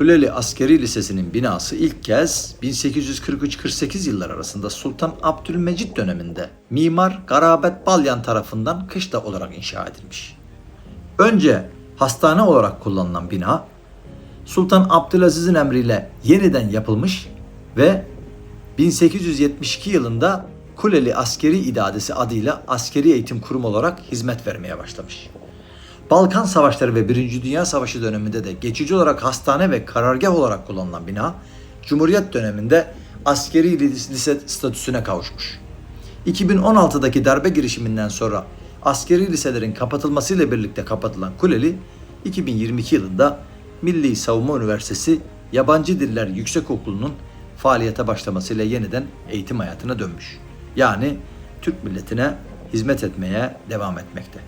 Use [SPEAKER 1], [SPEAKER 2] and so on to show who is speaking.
[SPEAKER 1] Kuleli Askeri Lisesi'nin binası ilk kez 1843-48 yıllar arasında Sultan Abdülmecit döneminde Mimar Garabet Balyan tarafından kışla olarak inşa edilmiş. Önce hastane olarak kullanılan bina Sultan Abdülaziz'in emriyle yeniden yapılmış ve 1872 yılında Kuleli Askeri İdadesi adıyla askeri eğitim kurumu olarak hizmet vermeye başlamış. Balkan Savaşları ve Birinci Dünya Savaşı döneminde de geçici olarak hastane ve karargah olarak kullanılan bina, Cumhuriyet döneminde askeri lise statüsüne kavuşmuş. 2016'daki darbe girişiminden sonra askeri liselerin kapatılmasıyla birlikte kapatılan Kuleli, 2022 yılında Milli Savunma Üniversitesi Yabancı Diller Yüksekokulu'nun faaliyete başlamasıyla yeniden eğitim hayatına dönmüş. Yani Türk milletine hizmet etmeye devam etmekte.